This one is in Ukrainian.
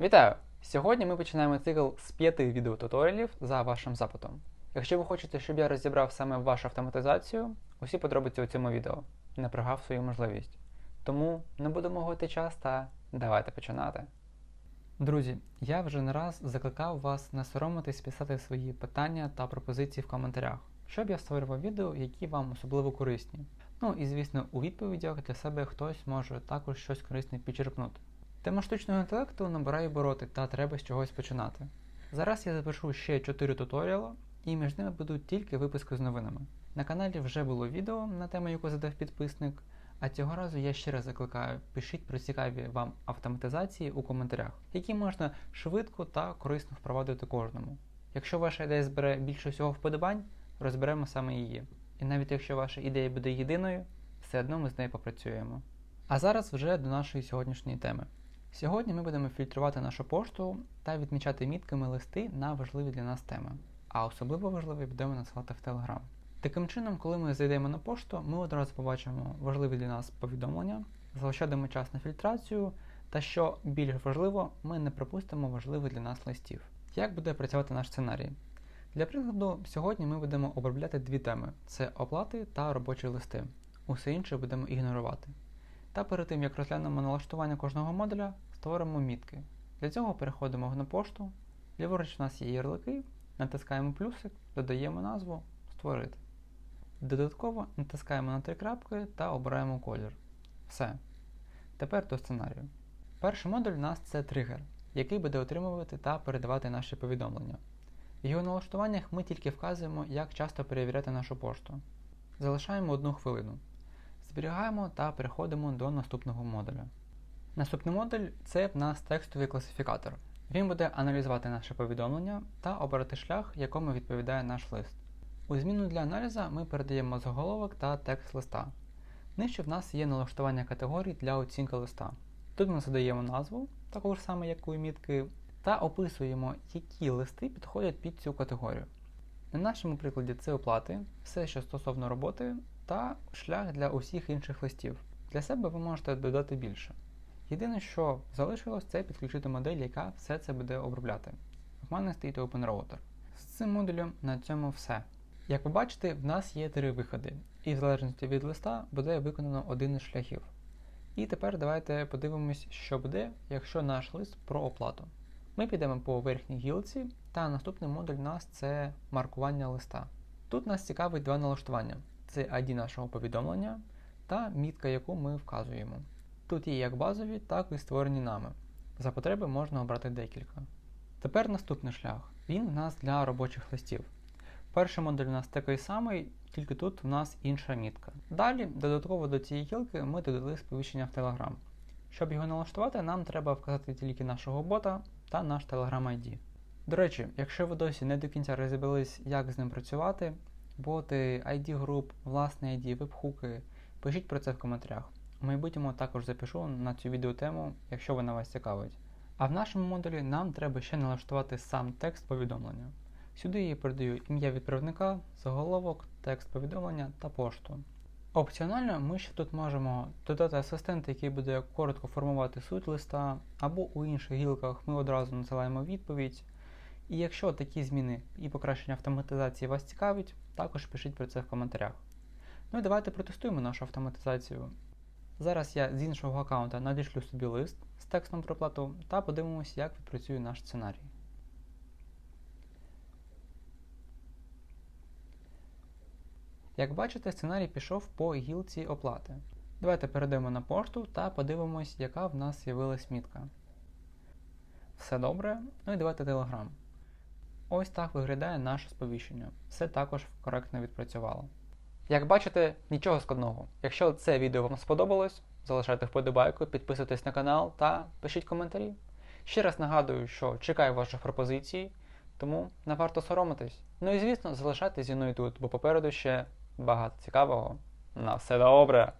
Вітаю! Сьогодні ми починаємо цикл з п'яти відеотуторіалів за вашим запитом. Якщо ви хочете, щоб я розібрав саме вашу автоматизацію, усі подробиці у цьому відео не прогав свою можливість. Тому не будемо гувати час та давайте починати. Друзі, я вже не раз закликав вас не соромитись писати свої питання та пропозиції в коментарях, щоб я створював відео, які вам особливо корисні. Ну і звісно, у відповідях для себе хтось може також щось корисне підчерпнути. Тема штучного інтелекту набирає обороти та треба з чогось починати. Зараз я запишу ще 4 туторіали, і між ними будуть тільки випуски з новинами. На каналі вже було відео на тему, яку задав підписник, а цього разу я ще раз закликаю, пишіть про цікаві вам автоматизації у коментарях, які можна швидко та корисно впровадити кожному. Якщо ваша ідея збере більше всього вподобань, розберемо саме її. І навіть якщо ваша ідея буде єдиною, все одно ми з нею попрацюємо. А зараз вже до нашої сьогоднішньої теми. Сьогодні ми будемо фільтрувати нашу пошту та відмічати мітками листи на важливі для нас теми, а особливо важливі будемо надсилати в Telegram. Таким чином, коли ми зайдемо на пошту, ми одразу побачимо важливі для нас повідомлення, залишатимемо час на фільтрацію, та що більш важливо, ми не пропустимо важливих для нас листів. Як буде працювати наш сценарій? Для прикладу, сьогодні ми будемо обробляти дві теми: це оплати та робочі листи. Усе інше будемо ігнорувати. Та перед тим, як розглянемо налаштування кожного модуля, створимо мітки. Для цього переходимо на пошту, ліворуч у нас є ярлики, натискаємо плюсик, додаємо назву Створити. Додатково натискаємо на три крапки та обираємо колір. Все. Тепер до сценарію. Перший модуль у нас це тригер, який буде отримувати та передавати наші повідомлення. В його налаштуваннях ми тільки вказуємо, як часто перевіряти нашу пошту. Залишаємо одну хвилину. Зберігаємо та переходимо до наступного модуля. Наступний модуль це в нас текстовий класифікатор. Він буде аналізувати наше повідомлення та обирати шлях, якому відповідає наш лист. У зміну для аналізу ми передаємо заголовок та текст листа. Нижче в нас є налаштування категорій для оцінки листа. Тут ми задаємо назву, таку ж саме, як у мітки, та описуємо, які листи підходять під цю категорію. На нашому прикладі це оплати, все, що стосовно роботи, та шлях для усіх інших листів. Для себе ви можете додати більше. Єдине, що залишилось, це підключити модель, яка все це буде обробляти. В мене стоїть OpenRouter. З цим модулем на цьому все. Як ви бачите, в нас є три виходи, і в залежності від листа буде виконано один із шляхів. І тепер давайте подивимось, що буде, якщо наш лист про оплату. Ми підемо по верхній гілці, та наступний модуль у нас це маркування листа. Тут нас цікавить два налаштування: це ID нашого повідомлення та мітка, яку ми вказуємо. Тут є як базові, так і створені нами. За потреби можна обрати декілька. Тепер наступний шлях. Він у нас для робочих листів. Перший модуль у нас такий самий, тільки тут у нас інша мітка. Далі, додатково до цієї гілки, ми додали сповіщення в Telegram. Щоб його налаштувати, нам треба вказати тільки нашого бота та наш Telegram ID. До речі, якщо ви досі не до кінця розібрались, як з ним працювати, боти, ID груп, власний ID, вебхуки, пишіть про це в коментарях. У майбутньому також запишу на цю відеотему, якщо вона вас цікавить. А в нашому модулі нам треба ще налаштувати сам текст повідомлення. Сюди я передаю ім'я відправника, заголовок, текст повідомлення та пошту. Опціонально ми ще тут можемо додати асистента, який буде коротко формувати суть листа, або у інших гілках ми одразу надсилаємо відповідь. І якщо такі зміни і покращення автоматизації вас цікавить, також пишіть про це в коментарях. Ну і давайте протестуємо нашу автоматизацію. Зараз я з іншого аккаунта надішлю собі лист з текстом про плату та подивимося, як відпрацює наш сценарій. Як бачите, сценарій пішов по гілці оплати. Давайте перейдемо на пошту та подивимось, яка в нас з'явилась мітка. Все добре. Ну і давайте Telegram. Ось так виглядає наше сповіщення. Все також коректно відпрацювало. Як бачите, нічого складного. Якщо це відео вам сподобалось, залишайте вподобайку, підписуйтесь на канал та пишіть коментарі. Ще раз нагадую, що чекаю ваших пропозицій, тому не варто соромитись. Ну і звісно, залишайтесь зі мною тут, бо попереду ще багато цікавого. На все добре!